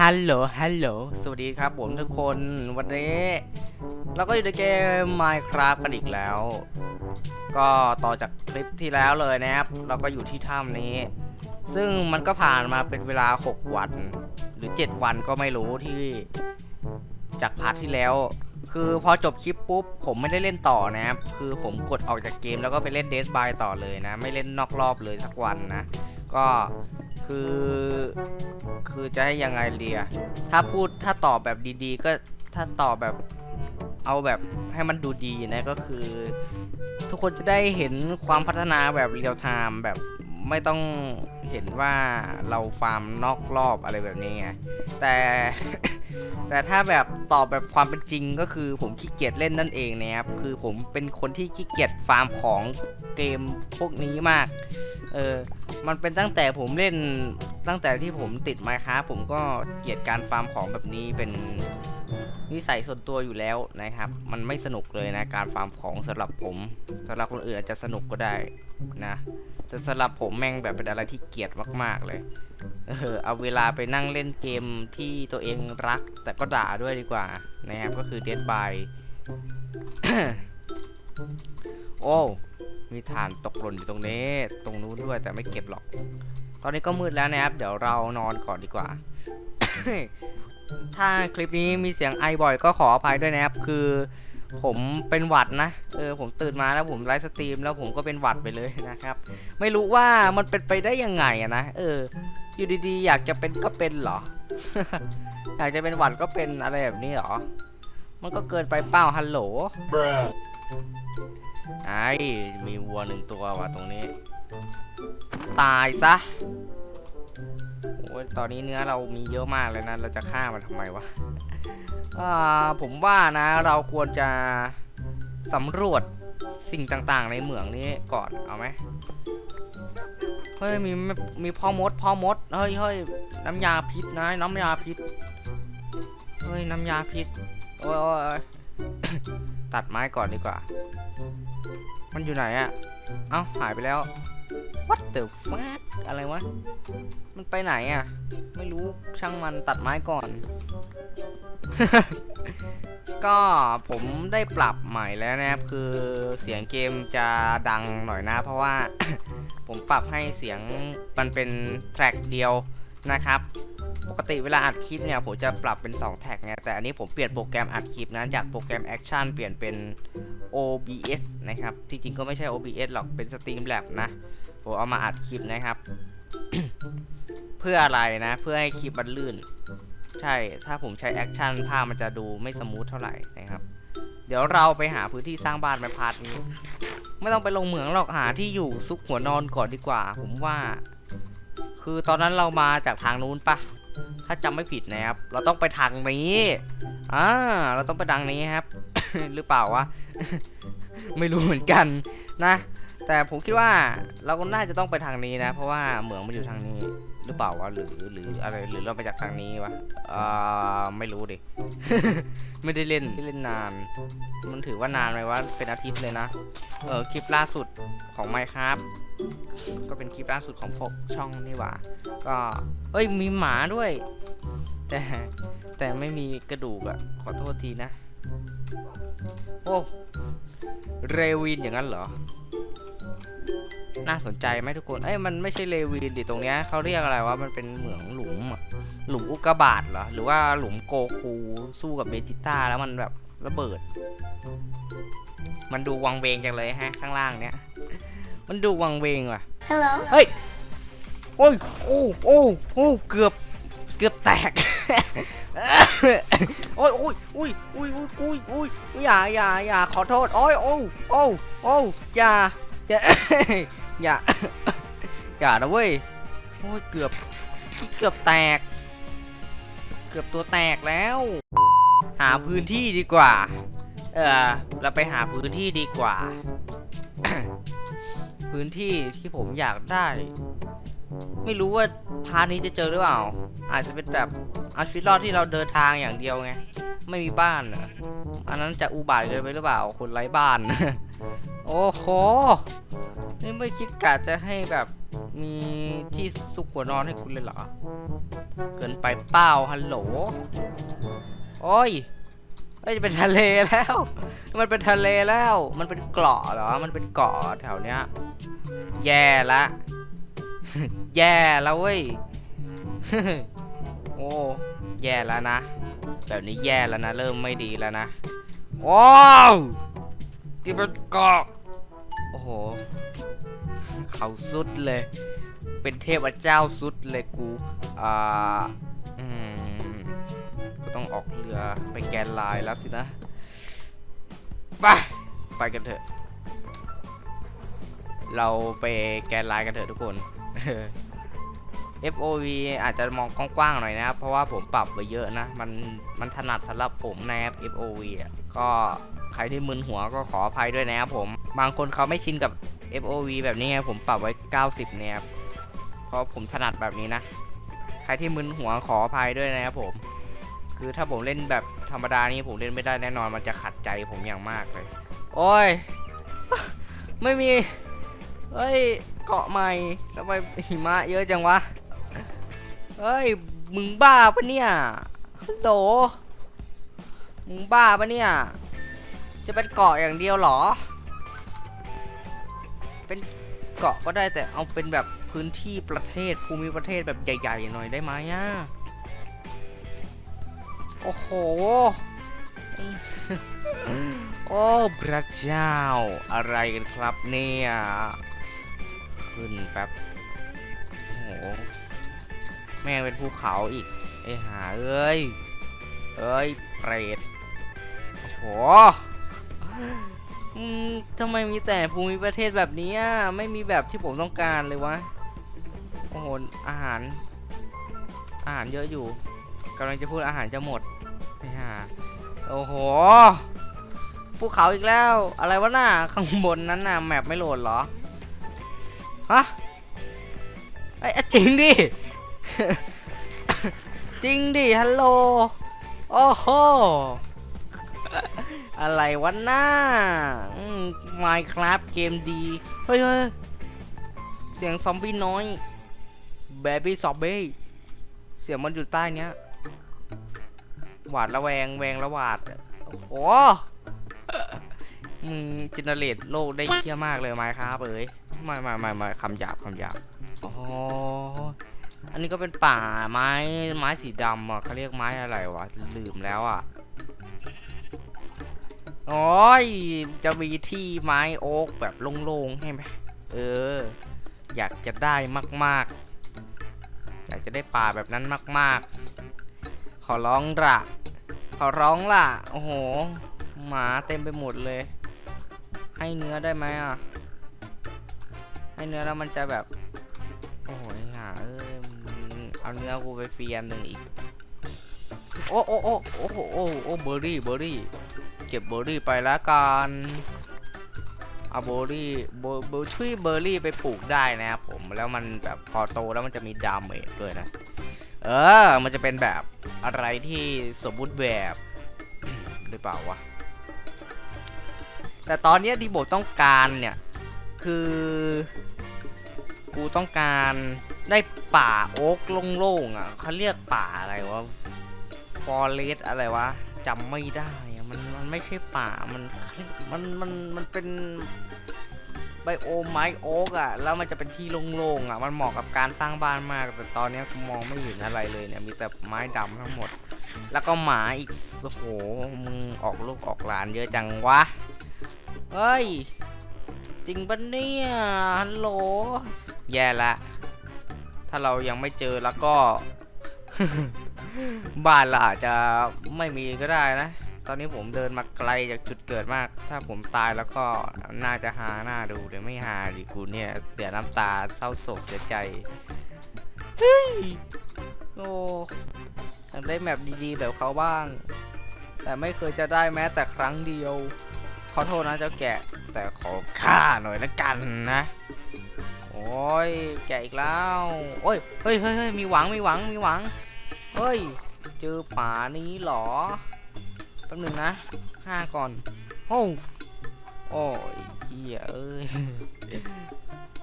ฮัลโหล ฮัลโหล สวัสดีครับผมทุกคน วันนี้ เราก็อยู่ในเกม Minecraft กันอีกแล้ว ก็ต่อจากคลิปที่แล้วเลยนะครับ เราก็อยู่ที่ถ้ำนี้ ซึ่งมันก็ผ่านมาเป็นเวลา 6 วัน หรือ 7 วันก็ไม่รู้ที่ จากพาร์ทที่แล้ว คือพอจบคลิปปุ๊บ ผมไม่ได้เล่นต่อนะครับ คือผมกดออกจากเกมแล้วก็ไปเล่นเดสบายต่อเลยนะ ไม่เล่นนอกรอบเลยสักวันนะ ก็ คือ คือจะให้ยังไงเรีย ถ้าพูดถ้าตอบแบบดีๆ ก็ถ้าตอบแบบเอาแบบให้มันดูดีนะก็คือ ทุกคนจะได้เห็นความพัฒนาแบบเรียลไทม์แบบไม่ต้องเห็นว่าเราฟาร์มนอกรอบอะไรแบบนี้ไงแต่ แต่ถ้าแบบตอบแบบความเป็นจริงก็คือผมขี้เกียจเล่นนั่นเองนะครับ คือผมเป็นคนที่ขี้เกียจฟาร์มของเกมพวกนี้มาก เออ มันเป็นตั้งแต่ผมเล่นตั้งแต่ที่ผมติดไมค้าผมก็เกลียดการฟาร์มของแบบนี้เป็นนิสัยส่วนตัวอยู่แล้วนะครับ มันไม่สนุกเลยนะการฟาร์มของสำหรับผมสำหรับคนอื่นอาจจะสนุกก็ได้นะ แต่สำหรับผมแม่งแบบเป็นอะไรที่เกลียดมาก ๆเลย เออเอาเวลาไปนั่งเล่นเกมที่ตัวเองรัก แต่ก็ด่าด้วยดีกว่านะครับก็คือ Dead by โอ้มีฐานตกหล่นอยู่ตรงนี้ ตรงนู้นด้วยแต่ไม่เก็บหรอก ตอนนี้ก็มืดแล้วนะครับ เดี๋ยวเรานอนก่อนดีกว่า ถ้าคลิปนี้มีเสียงไอบ่อยก็ขออภัยด้วยนะครับ คือ ผมเป็นหวัดนะ เออผมตื่นมาแล้วผมไลฟ์สตรีมแล้วผมก็เป็นหวัดไปเลยนะครับ ไม่รู้ว่ามันเป็นไปได้ยังไงอะนะ เออ อยู่ดีๆ อยากจะเป็นก็เป็นเหรอ อยากจะเป็นหวัดก็เป็นอะไรแบบนี้เหรอ มันก็เกินไปเป้าฮัลโหล Bruh. ไอ้มีวัวหนึ่งตัวว่ะตรงนี้ ตายซะโอ้ยตอนนี้เนื้อเรามีเยอะมากเลยนะ เราจะฆ่ามันทำไมวะอ่า ผมว่านะเราควรจะสำรวจสิ่งต่างๆ ในเหมืองนี้ก่อนเอาไหมเฮ้ยมีมีพ่อมดพ่อมดเฮ้ยเฮ้ยน้ำยาพิษนะน้ำยาพิษเฮ้ยน้ำยาพิษโอ้ยโอ้ยตัดไม้ก่อนดีกว่า มันอยู่ไหนอะเอ้าหายไปแล้ว What the fuck อะไรวะ มันไปไหนอะไม่รู้ช่างมันตัดไม้ก่อน ก็ผมได้ปรับใหม่แล้วนะครับ คือเสียงเกมจะดังหน่อยนะ เพราะว่า ผมปรับให้เสียงมันเป็นแทร็กเดียวนะครับ ปกติเวลาอัดคลิปเนี่ยผมจะปรับเป็น 2 แท็กไงแต่อันนี้ผมเปลี่ยนโปรแกรมอัดคลิปนะจากโปรแกรม Action เปลี่ยนเป็น OBS นะครับ ที่จริงก็ไม่ใช่ OBS หรอกเป็น Streamlab นะ ผมเอามาอัดคลิปนะครับ เพื่ออะไรนะ เพื่อให้คลิปมันลื่น ใช่ ถ้าผมใช้ Action ภาพมันจะดูไม่สมูทเท่าไหร่นะครับ เดี๋ยวเราไปหาพื้นที่สร้างบ้านไปพาร์ทนี้ ไม่ต้องไปลงเหมืองหรอกหาที่อยู่ซุกหัวนอนก่อนดีกว่า ผมว่า คือตอนนั้นเรามาจากทางนู้นปะถ้าจำไม่ผิดนะครับ เราต้องไปทางนี้อ่าเราต้องไปทางนี้ครับ หรือเปล่าวะ ไม่รู้เหมือนกันนะ แต่ผมคิดว่าเราก็น่าจะต้องไปทางนี้นะ เพราะว่าเหมืองมันอยู่ทางนี้ หรือเปล่าวะหรือหรืออะไรหรือเราไปจากทางนี้วะอ่าไม่รู้ดิ ไม่ได้เล่นไม่เล่นนาน มันถือว่านานไหมวะเป็นอาทิตย์เลยนะเออคลิปล่าสุดของไมครับก็เป็นคลิปล่าสุดของพวกช่องนี่หว่า ก็เอ้ยมีหมาด้วย แต่แต่ไม่มีกระดูกอะขอโทษทีนะ โอ้เรวินอย่างนั้นเหรอ น่าสนใจไหมทุกคน เอ้ยมันไม่ใช่เรวินดิตรงเนี้ยเขาเรียกอะไรวะ มันเป็นเหมืองหลุมอะหลุมอุกกาบาตเหรอ หรือว่าหลุมโกคูสู้กับเบจิต้าแล้วมันแบบระเบิด มันดูวังเวงจังเลยฮะ ข้างล่างเนี้ย มันดูวังเวงว่ะ Hello. เฮ้ย โอ้ย โอ้โอ้โอ้เกือบ เกือบแตก โอ้ยโอ้ยโอ้ยโอ้ยโอ้ยโอ้ยโอ้ยอย่าอย่าอย่าขอโทษ โอ้ยโอ้โอ้โอ้อย่าอย่า อย่า อย่านะเว้ย โอ้ยเกือบ เกือบแตก เกือบตัวแตกแล้ว หาพื้นที่ดีกว่า เออเราไปหาพื้นที่ดีกว่า พื้นที่ที่ผมอยากได้ ไม่รู้ว่าพาร์ทนี้จะเจอหรือเปล่า อาจจะเป็นแบบเอาชีวิตรอดที่เราเดินทางอย่างเดียวไง ไม่มีบ้านอะอันนั้นจะอุบาทเกินไปหรือเปล่า คนไร้บ้าน โอ้โห นี่ไม่คิดกะจะให้แบบมีที่ซุกหัวนอนให้คุณเลยเหรอ เกินไปเปล่าฮัลโหล โอ้ยเอ้ยจะเป็นทะเลแล้ว มันเป็นทะเลแล้ว มันเป็นเกาะเหรอ มันเป็นเกาะแถวเนี้ย แย่ละ แย่แล้วเว้ย โอ้ แย่แล้วนะ แบบนี้แย่แล้วนะ เริ่มไม่ดีแล้วนะว้าวที่เป็นเกาะ อ้โห เขาสุดเลย เป็นเทพเจ้าสุดเลยกู อ่า อืมก็ต้องออกเรือไปแกนลน์แล้วสินะ ไป ไปกันเถอะ เราไปแกนลน์กันเถอะทุกคน FOV อาจจะมองกว้างๆหน่อยนะครับ เพราะว่าผมปรับไปเยอะนะ มัน มันถนัดสำหรับผมนะครับ FOV อะ ก็ ใครที่มึนหัวก็ขออภัยด้วยนะครับผม บางคนเขาไม่ชินกับ FOV แบบนี้ไงผมปรับไว้ 90 เนี่ยครับเพราะผมถนัดแบบนี้นะ ใครที่มึนหัวขออภัยด้วยนะครับผม คือถ้าผมเล่นแบบธรรมดานี้ผมเล่นไม่ได้แน่นอนมันจะขัดใจผมอย่างมากเลย โอ้ย ไม่มี เฮ้ย เกาะใหม่ทำไมหิมะเยอะจังวะ เฮ้ย มึงบ้าปะเนี่ยฮัลโหลมึงบ้าปะเนี่ย จะเป็นเกาะอย่างเดียวหรอ เป็นเกาะก็ได้แต่เอาเป็นแบบพื้นที่ประเทศภูมิประเทศแบบใหญ่ๆหน่อยได้ไหมอะโอ้โห โอ้พระเจ้า อะไรกันครับเนี่ย ขึ้นแป๊บ โอ้โห แม่งเป็นภูเขาอีก ไอ้หาเอ้ย เอ้ย เปรต โอ้โห อืมทำไมมีแต่ภูมิประเทศแบบนี้ไม่มีแบบที่ผมต้องการเลยวะโอ้โหอาหาร อาหารเยอะอยู่กำลังจะพูดอาหารจะหมดไอ้ห่าโอ้โหภูเขาอีกแล้ว อะไรวะน่ะข้างบนนั้นน่ะแมปไม่โหลดเหรอฮะไอ้จริงดิจริงดิฮัลโหลโอ้โห อะไรวะน่าไมค์ครับเกมดี เฮ้ยเสียงซอมบี้น้อย b บบี้ซอมบี้เสียงมันอยู่ใต้เนี้ย หวาดระแวงแวงระหวาด โอ้โหมึงจินเนเรตโลกได้เชี่ยมากเลยไหมครับเอ้ยไม่ไม่ไม่ไม่คำหยาบคำหยาบอ๋ออันนี้ก็เป็นป่าไม้ไม้สีดำอะเขาเรียกไม้อะไรวะลืมแล้วอะ อ้ยจะมีที่ไม้โอ๊กแบบโล่งๆให้ไหมเออ อยากจะได้มาก ๆ อยากจะได้ป่าแบบนั้นมาก ๆ ขอร้องละขอร้องล่ะ โอ้โห หมาเต็มไปหมดเลย ให้เนื้อได้ไหมอะ ให้เนื้อแล้วมันจะแบบ โอ้โหหาเอ้ยเอาเนื้อกูไปเฟียนหนึ่งอีก โอ้โอ้โอ้โอ้โหโอ้โอ้เบอร์รี่ เบอร์รี่ เก็บเบอร์รี่ไปแล้วกันเอาเบอร์รี่เบอร์เบอร์ช่วยเบอร์รี่ไปปลูกได้นะครับผมแล้วมันแบบพอโตแล้วมันจะมีดาเมจด้วยนะ เออ มันจะเป็นแบบอะไรที่สมบูรณ์แบบหรือเปล่าวะแต่ตอนนี้ที่โบต้องการเนี่ยคือ กูต้องการได้ป่าโอ๊กโล่งๆอะเขาเรียกป่าอะไรวะฟอเรสอะไรวะจำไม่ได้ มันมันไม่ใช่ป่า มัน มัน มัน มันเป็นไบโอไม้โอ๊กอะ แล้วมันจะเป็นที่โล่งๆอะ มันเหมาะกับการสร้างบ้านมาก แต่ตอนนี้กูมองไม่เห็นอะไรเลยเนี่ย มีแต่ไม้ดำทั้งหมด แล้วก็หมาอีก โอ้โห มึงออกลูกออกหลานเยอะจังวะ เฮ้ย จริงปะเนี่ย ฮัลโหล แย่ละ ถ้าเรายังไม่เจอแล้วก็ บ้านเราอาจจะไม่มีก็ได้นะ ตอนนี้ผมเดินมาไกลจากจุดเกิดมาก ถ้าผมตายแล้วก็น่าจะหาหน้าดูแต่ไม่หาดิกูเนี่ยเสียน้ำตาเศร้าโศกเสียใจเฮ้ยโอ้อยากได้แมปดีๆแบบเขาบ้าง แต่ไม่เคยจะได้แม้แต่ครั้งเดียว ขอโทษนะเจ้าแกะ แต่ขอฆ่าหน่อยละกันนะ โอ้ยแกะอีกแล้ว โอ้ย เฮ้ยเฮ้ยเฮ้ยมีหวัง มีหวัง มีหวัง เฮ้ย เจอป่านี้หรอ แป๊บหนึงนะห้าก่อนโอ้โอ้ยเหี้ยเอ้ย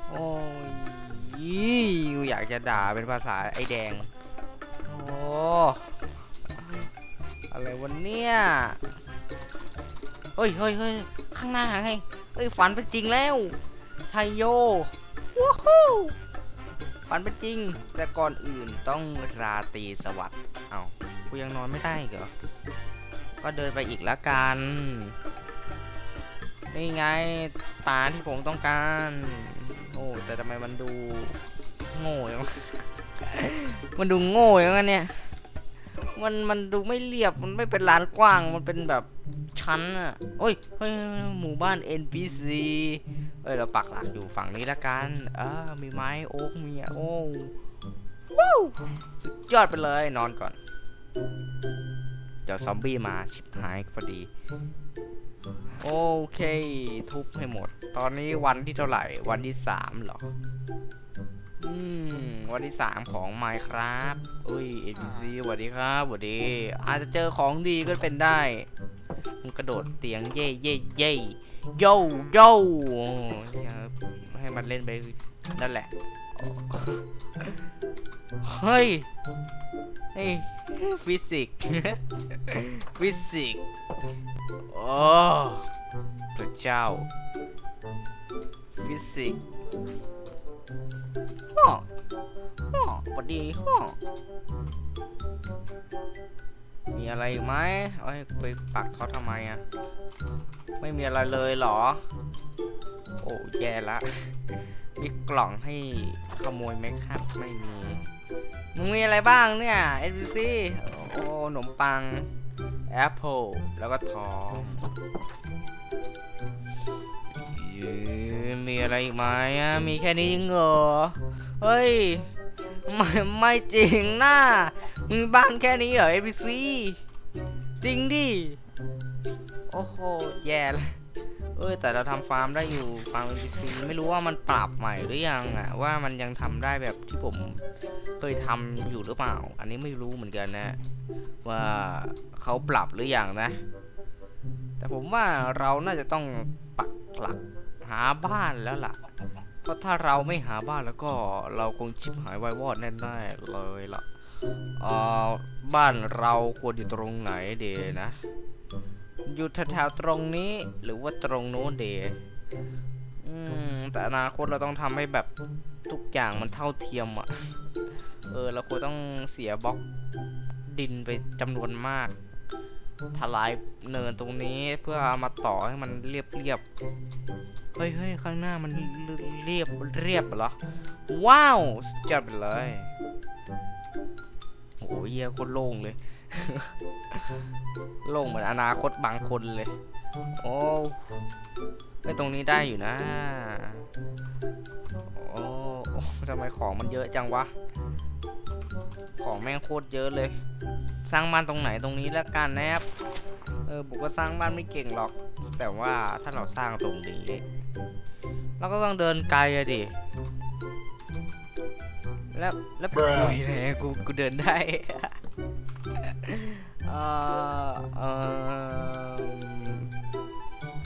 โอ้ยยี่กูอยากจะด่าเป็นภาษาไอ้แดงโอ้อะไรวันเนี้ยเฮ้ยเฮ้ยเฮ้ยข้างหน้าไงเฮ้ยฝันเป็นจริงแล้วชัยโยว้าวฝันเป็นจริง แต่ก่อนอื่นต้องราตรีสวัสดิ์เอา้ากูยังนอนไม่ได้เหรอ ก็เดินไปอีกละกัน นี่ไงปลาที่ผมต้องการ โอ้แต่ทำไมมันดูโง่ยังมันดูโง่ยังไงเนี่ย มันมันดูไม่เรียบ มันไม่เป็นลานกว้าง มันเป็นแบบชั้นอะโอ้ย เฮ้ย หมู่บ้าน NPC เอ้ย เราปักหลักอยู่ฝั่งนี้ละกันเออมีไม้โอ๊กมีอะโอ้ว้าวสุดยอดไปเลยนอนก่อน ดี๋ยวซอมบี้มาชิบหายพอดี โอเค ทุบให้หมด ตอนนี้วันที่เท่าไหร่ วันที่สามเหรอ อืม วันที่สามของ Minecraft อุ้ย NPC สวัสดีครับสวัสดี อาจจะเจอของดีก็เป็นได้มึงกระโดดเตียงเย่เย่เย่โยโย่อย่ให้มันเล่นไปนั่นแหละ เฮ้ย เฮ้ยฟิสิกส์ฟิสิกส์โอ้พระเจ้า ฟิสิกส์ฮ่อฮ่อสวัสดีฮ่อมีอะไรอีกไหมเอาให้ไปปักเขาทำไมอะไม่มีอะไรเลยเหรอ โอ้แย่ละ มีกล่องให้ขโมยไหมครับ ไม่มี มึงมีอะไรบ้างเนี่ย NPC โอ้ขนมปังแอปเปิลแล้วก็ทองยืมีอะไรอีกไหมมีแค่นี้จริงเหรอ เฮ้ย ไม่ไม่จริงนะมึงบ้านแค่นี้เหรอ NPC จริงดิ โอ้โห แย่เลย เอ้ยแต่เราทำฟาร์มได้อยู่ฟาร์ม NPC ไม่รู้ว่ามันปรับใหม่หรือยังอะว่ามันยังทำได้แบบที่ผมเคยทำอยู่หรือเปล่า อันนี้ไม่รู้เหมือนกันนะ ว่าเขาปรับหรือยังนะ แต่ผมว่าเราน่าจะต้องปักหลักหาบ้านแล้วล่ะ เพราะถ้าเราไม่หาบ้านแล้วก็เราคงชิบหายวายวอดแน่ๆเลยล่ะเอ่อบ้านเราควรอยู่ตรงไหนเดนะ อยู่แถวๆตรงนี้ หรือว่าตรงโน้นเดอืมแต่อนาคตเราต้องทำให้แบบทุกอย่างมันเท่าเทียมอะเออเราควรต้องเสียบล็อกดินไปจำนวนมากทลายเนินตรงนี้เพื่อเอามาต่อให้มันเรียบเรียบๆเฮ้ยเฮ้ยข้างหน้ามันเรียบเรียบเหรอ ว้าวสุดยอดไปเลย โอ้ยเหี้ยโคตรโล่งเลย โล่งเหมือนอนาคตบางคนเลย โอ้ไอยตรงนี้ได้อยู่นะโอ้โอ้ทำไมของมันเยอะจังวะ ของแม่งโคตรเยอะเลย สร้างบ้านตรงไหนตรงนี้แล้วกันนะครับเออบุกก็สร้างบ้านไม่เก่งหรอก แต่ว่าถ้าเราสร้างตรงนี้เราก็ต้องเดินไกลอะดิ แล้วแล้วเป็นกูยังไงกูกูเดินได้ เออเออ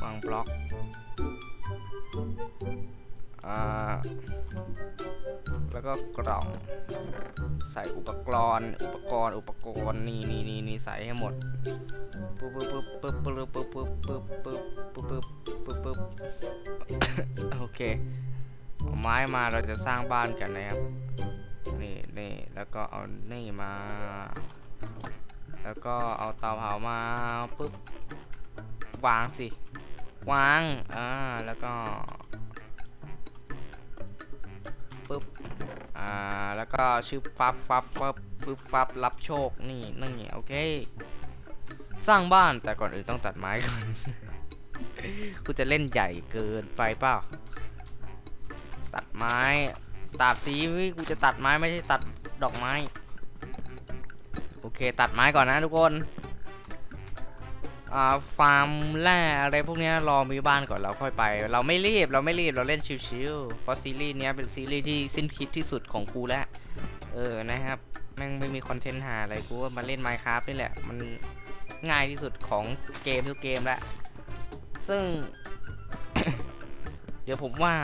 วางบล็อกอ่าแล้วก็กล่องใส่อุปกรณ์อุปกรณ์อุปกรณ์นี่นี่นี่นี่ใส่ให้หมดปึ๊บปึ๊บปึ๊บปึ๊บปึ๊บปึ๊บปึ๊บปึ๊บปึ๊บปึ๊บปึ๊บปึ๊บปึ๊บโอเคเอาไม้มาเราจะสร้างบ้านกันนะครับนี่นี่แล้ว ก็เอานี่มา แล้วก็เอาเตาเผามาปึ๊บวางสิ วาง อ่า แล้วก็ปึ๊บ อ่า แล้วก็ชื่อฟับฟับฟับฟึบฟับรับโชค นี่นั่นไงโอเค สร้างบ้านแต่ก่อนอื่นต้องตัดไม้ก่อน กูจะเล่นใหญ่เกินไปเปล่า ตัดไม้ ตัดสีกูจะตัดไม้ไม่ใช่ตัด ดอกไม้ โอเค ตัดไม้ก่อนนะทุกคน อ่า ฟาร์มแร่อะไรพวกนี้รอมีบ้านก่อนเราค่อยไป เราไม่รีบ เราไม่รีบ เราเล่นชิวๆ เพราะซีรีส์เนี้ยเป็นซีรีส์ที่สิ้นคิดที่สุดของกูแล้ว เออ นะครับ แม่งไม่มีคอนเทนต์หาอะไรกูว่ามาเล่น Minecraft นี่แหละ มันง่ายที่สุดของเกมทุกเกมแล้ว ซึ่ง เดี๋ยวผมว่า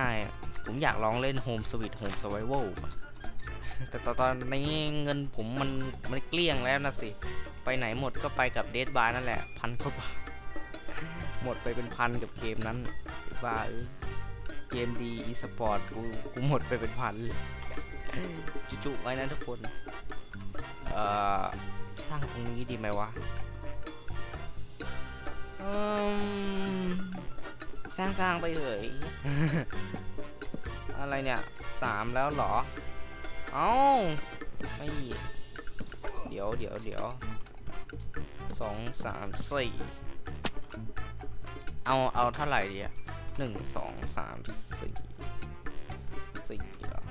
ผมอยากลองเล่น Home Sweet Home Survival แต่ตอนนี้เงินผมมันมันเกลี้ยงแล้วนะสิ ไปไหนหมดก็ไปกับเด d บ y นั่นแหละพันกว่าบาทหมดไปเป็นพันกับเกมนั้นว่าเออเกมดีอีสปอร์ตกูกูหมดไปเป็นพันเลยจุๆไว้นะทุกคน เอ่อสร้างตรงนี้ดีไหมวะอืมสร้างสร้างไปเถอะอะไรเนี่ยสามแล้วเหรอ เอาไม่เดี๋ยวเดี๋ยวเดี๋ยวสองสามสี่เอาเอาเท่าไหร่ดีอะหนึ่งสองสามสี่สี่เหรอ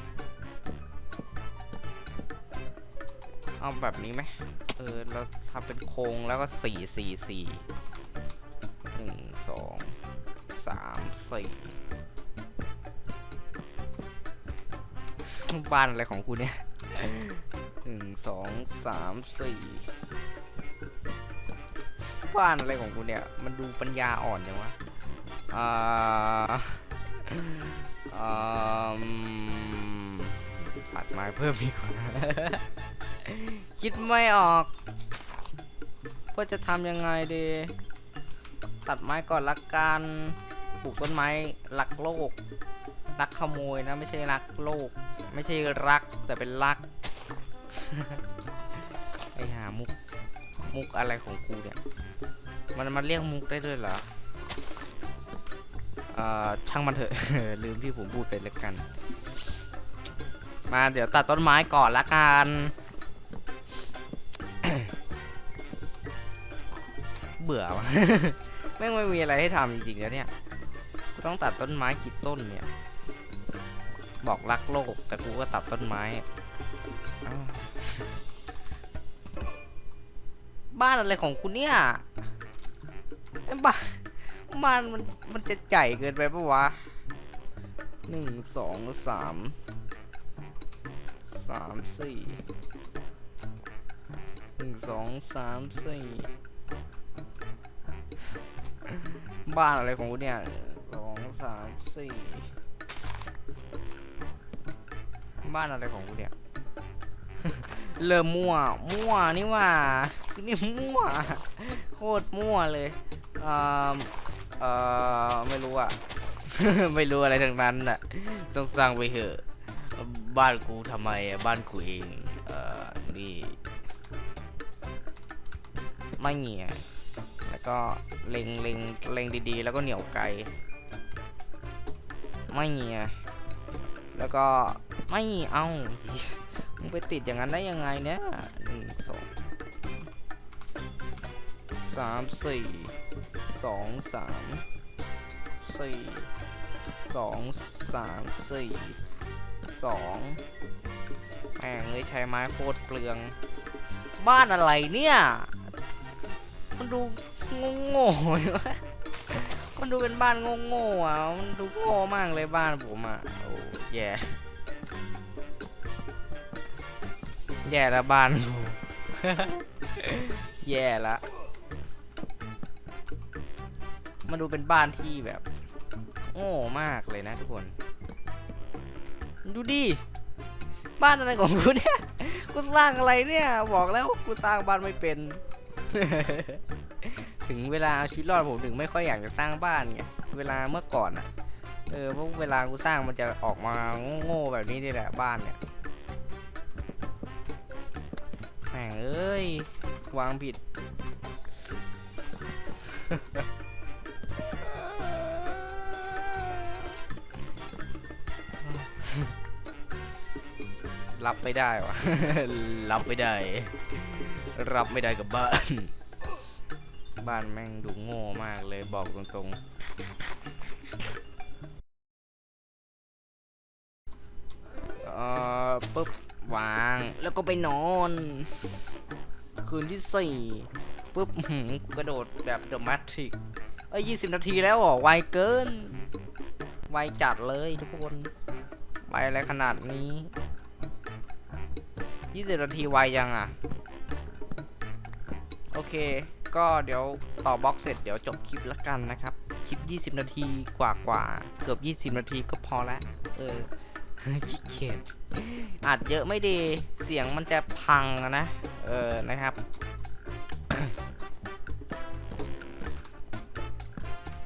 เอาแบบนี้ไหมเออเราทำเป็นโครงแล้วก็สี่สี่สี่หนึ่งสองสามสี่ บ้านอะไรของคุณเนี่ยหนึ่งสองสามสี่บ้านอะไรของคุณเนี่ย มันดูปัญญาอ่อนจังวะอ่าอ่าปัดไม้เพิ่มดีกว่า คิดไม่ออกว่าจะทำยังไงดี ตัดไม้ก่อนละกัน ปลูกต้นไม้รักโลก รักขโมยนะ ไม่ใช่รักโลก ไม่ใช่รักแต่เป็นรัก ไอหามุก มุกอะไรของกูเนี่ย มันมันเรียกมุกได้ด้วยเหรอเอ่อช่างมันเถอะ ลืมที่ผมพูดไปแล้วกัน มาเดี๋ยวตัดต้นไม้ก่อนละกันเบื่อวะแม่งไม่มีอะไรให้ทำจริงๆแล้วเนี่ย ต้องตัดต้นไม้กี่ต้นเนี่ย บอกรักโลก แต่กูก็ตัดต้นไม้ บ้านอะไรของกูเนี่ยบ้านบ้านมันมันจะใหญ่เกินไปปะวะหนึ่งสองสามสามสี่หนึ่งสองสามสี่บ้านอะไรของกูเนี่ยสองสามสี่ บ้านอะไรของกูเนี่ย เริ่มมั่ว มั่วนี่ว่านี่มั่ว โคตรมั่วเลยเอ่อเอ่อไม่รู้อะ ไม่รู้อะไรทั้งนั้นน่ะต้องสร้างไปเถอะ บ้านกูทำไมอะบ้านกูเอง เอ่อ นี่ ไม่เงี้ยแล้วก็เล็งเล็งเล็งดีๆ แล้วก็เหนียวไกล ไม่เงี้ย แล้วก็ไม่เอามึงไปติดอย่างนั้นได้ยังไงเนี่ยหนึ่งสองสามสี่สองสามสี่สองสามสี่สองแม่งเลยใช้ไม้โคตรเปลือง บ้านอะไรเนี่ย มันดูโง่ๆอยู่วะมันดูเป็นบ้านโง่ๆอะ มันดูโง่มากเลยบ้านผมอะ โอ แย่ แย่ละบ้านกูแย่ละ มาดูเป็นบ้านที่แบบ โง่มากเลยนะทุกคน ดูดิ บ้านอะไรของกูเนี่ย กูสร้างอะไรเนี่ย บอกแล้วกูสร้างบ้านไม่เป็น ถึงเวลาเอาชีวิตรอดผมถึงไม่ค่อยอยากจะสร้างบ้านไง เวลาเมื่อก่อนอะ เออเพราะเวลากูสร้างมันจะออกมาโง่ๆแบบนี้นี่แหละบ้านเนี่ยแหม่งเอ้ยวางผิด รับไม่ได้วะ รับไม่ได้ รับไม่ได้กับบ้าน บ้านแม่งดูโง่มากเลยบอกตรงๆ ก็ไปนอน คืนที่สี่ปุ๊บหือกูกระโดดแบบเดอะแมทริกเอ้ยยี่สิบนาทีแล้วเหรอไวเกิน ไวจัดเลยทุกคน ไวอะไรขนาดนี้ยี่สิบนาทีไวยังอะ โอเค ก็เดี๋ยวต่อบล็อกเสร็จเดี๋ยวจบคลิปละกันนะครับ คลิป20นาทีกว่ากว่าๆเกือบ20นาทีก็พอแล้วเออขี้เกียจ อัดเยอะไม่ดีเสียงมันจะพังนะ เออนะครับ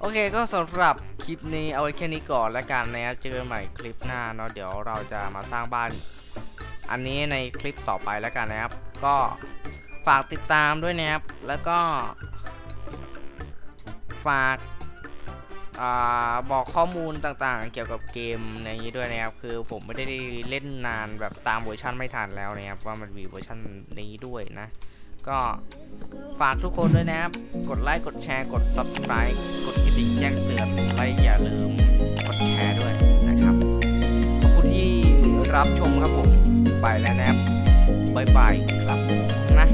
โอเคก็สำหรับคลิปนี้เอาไว้แค่นี้ก่อนแล้วกันนะครับเจอกันใหม่คลิปหน้าเนาะเดี๋ยวเราจะมาสร้างบ้าน อันนี้ในคลิปต่อไปแล้วกันนะครับ ก็ฝากติดตามด้วยนะครับ แล้วก็ ฝาก บอกข้อมูลต่างๆ เกี่ยวกับเกมในนี้ด้วยนะครับ คือผมไม่ได้เล่นนานแบบตามเวอร์ชันไม่ทันแล้วนะครับ ว่ามันมีเวอร์ชันนี้ด้วยนะ ก็ฝากทุกคนด้วยนะครับ กดไลค์ กดแชร์ กด subscribe กดกระดิ่งแจ้งเตือนและอย่าลืมกดแชร์ด้วยนะครับ ขอบคุณที่รับชมครับผม ไปแล้วนะครับบ๊ายบายครับนะ